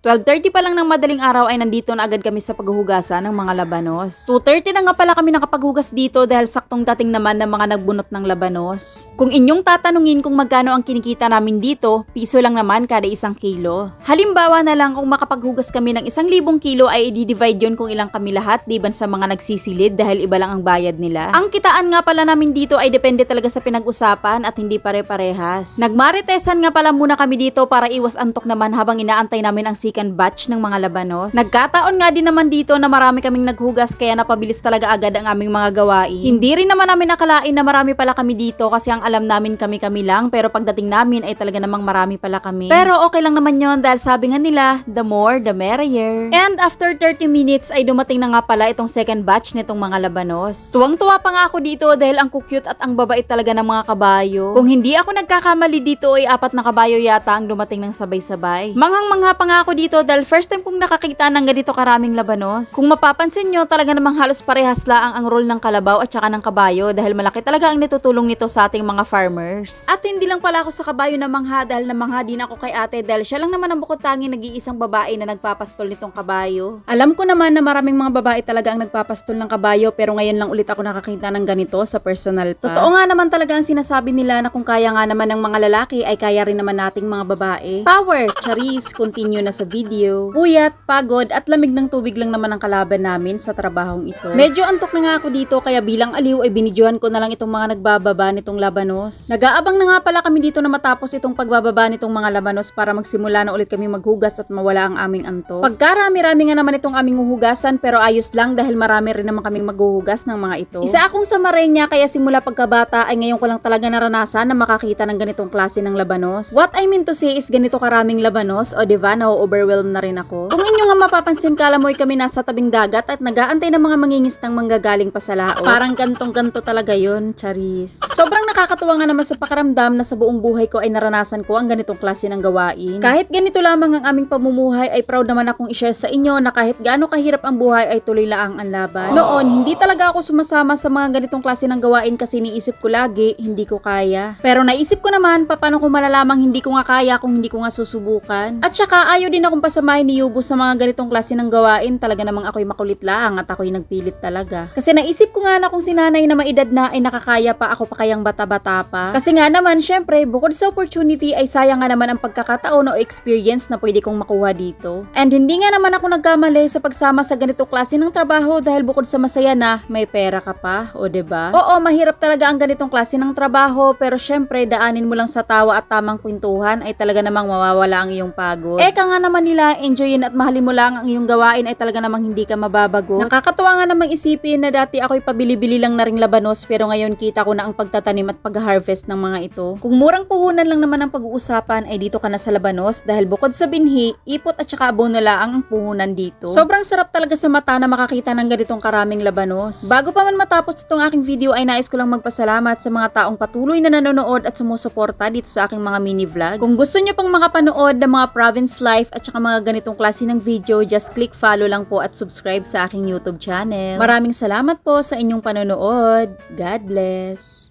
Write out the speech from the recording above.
12.30 pa lang ng madaling araw ay nandito na agad kami sa paghuhugasan ng mga labanos. 2.30 na nga pala kami nakapaghugas dito dahil saktong dating naman ng mga nagbunot ng labanos. Kung inyong tatanungin kung magkano ang kinikita namin dito, piso lang naman kada isang kilo. Halimbawa na lang kung makapaghugas kami ng isang libong kilo ay i-divide yun kung ilang kami lahat diban sa mga nagsisilid dahil iba lang ang bayad nila. Ang kitaan nga pala namin dito ay depende talaga sa pinag-usapan at hindi pare-parehas. Nagmaritesan nga pala muna kami dito para iwas antok naman habang inaantay namin ang second batch ng mga labanos. Nagkataon nga din naman dito na marami kaming naghugas kaya napabilis talaga agad ang aming mga gawain. Hindi rin naman namin nakalain na marami pala kami dito kasi ang alam namin kami-kami lang pero pagdating namin ay talaga namang marami pala kami. Pero okay lang naman yon dahil sabi nga nila, the more, the merrier. And after 30 minutes ay dumating na nga pala itong second batch nitong mga labanos. Tuwang-tuwa pa nga ako dito dahil ang cute at ang babait talaga ng mga kabayo. Kung hindi ako nagkakamali dito ay apat na kabayo yata ang dumating ng sabay-sabay. Manghang-mangha pa nga ako dito dahil first time kong nakakita ng ganito karaming labanos. Kung mapapansin nyo, talaga namang halos parehas laang ang role ng kalabaw at saka ng kabayo dahil malaki talaga ang nitutulong nito sa ating mga farmers. At hindi lang pala ako sa kabayo na mangha dahil namangha din ako kay ate dahil siya lang naman ang bukod tangi nag-iisang babae na nagpapastol nitong kabayo. Alam ko naman na maraming mga babae talaga ang nagpapastol ng kabayo pero ngayon lang ulit ako nakakita ng ganito sa personal pa. Totoo nga naman talaga ang sinasabi nila na kung kaya nga naman ng mga lalaki ay kaya rin naman nating mga babae. Power! Charis! Continue na sa video. Puyat, pagod at lamig ng tubig lang naman ang kalaban namin sa trabahong ito. Medyo antok na nga ako dito kaya bilang aliw ay binidyohan ko na lang itong mga nagbababa nitong labanos. Nag-aabang na nga pala kami dito na matapos itong pagbababa nitong mga labanos para magsimula na ulit kami maghugas at mawala ang aming anto. Pagkarami-rami nga naman itong aming huhugasan pero ayos lang dahil marami rin naman kaming maghuhugas ng mga ito. Isa akong Samarenya kaya simula pagkabata ay ngayon ko lang talaga naranasan na makakita ng ganitong klase ng labanos. What I mean to say is ganito karaming labanos o diba na-overwhelm na rin ako. Kung inyo nga mapapansin kalamoy kami nasa tabing dagat at nagaantay ng mga mangingistang manggagaling pa sa laot. Parang gantong-ganto talaga yon Charis. Sobrang nakakatuwa nga naman sa pakaramdam na sa buong buhay ko ay naranasan ko ang ganitong klase ng gawain. Kahit ganito lamang ang aming pamumuhay ay proud naman akong i-share sa inyo na kahit gaano kahirap ang buhay ay tuloy laang ang laban. Noon, hindi talaga ako sumasama sa mga ganitong klase ng gawain kasi niisip ko lagi, hindi ko kaya. Pero naisip ko naman, paano ko malalamang hindi ko nga kaya kung hindi ko nga susubukan. At saka ayaw din akong pasamahin ni Yubo sa mga ganitong klase ng gawain, talaga namang ako'y makulit lang at ako'y nagpilit talaga. Kasi naisip ko nga na kung sinanay na maedad na ay nakakaya pa ako pa kayang bata-bata pa. Kasi nga naman, syempre, bukod sa opportunity ay sayang nga naman ang pagkakataon o experience na pwede kong makuha dito. And hindi nga naman ako nagkamali sa pagsama sa ganito klase ng trabaho dahil bukod sa masaya na, may pera ka pa, o ba? Oo, mahirap talaga ang ganitong klase ng trabaho, pero syempre daanin mo lang sa tawa at tamang kwentuhan ay talaga namang mawawala ang iyong pagod. Eka nga naman nila, enjoyin at mahalin mo lang ang iyong gawain ay talaga namang hindi ka mababago. Nakakatuwa nga namang isipin na dati ako'y pabili-bili lang na ring labanos pero ngayon kita ko na ang pagtatanim at pag-harvest ng mga ito. Kung murang puhunan lang naman ang pag-uusapan ay dito ka na sa labanos dahil bukod sa binhi, ipot at saka abono lang ang puhunan dito. Sobrang sarap talaga sa mata na makakita ng ganitong karaming labanos. Bago pa man matapos itong aking video ay nais ko lang magpasalamat sa mga taong patuloy na nanonood at sumusuporta dito sa aking mga mini vlogs. Kung gusto nyo pang makapanood ng mga province life at saka mga ganitong klase ng video, just click follow lang po at subscribe sa aking YouTube channel. Maraming salamat po sa inyong panonood. God bless!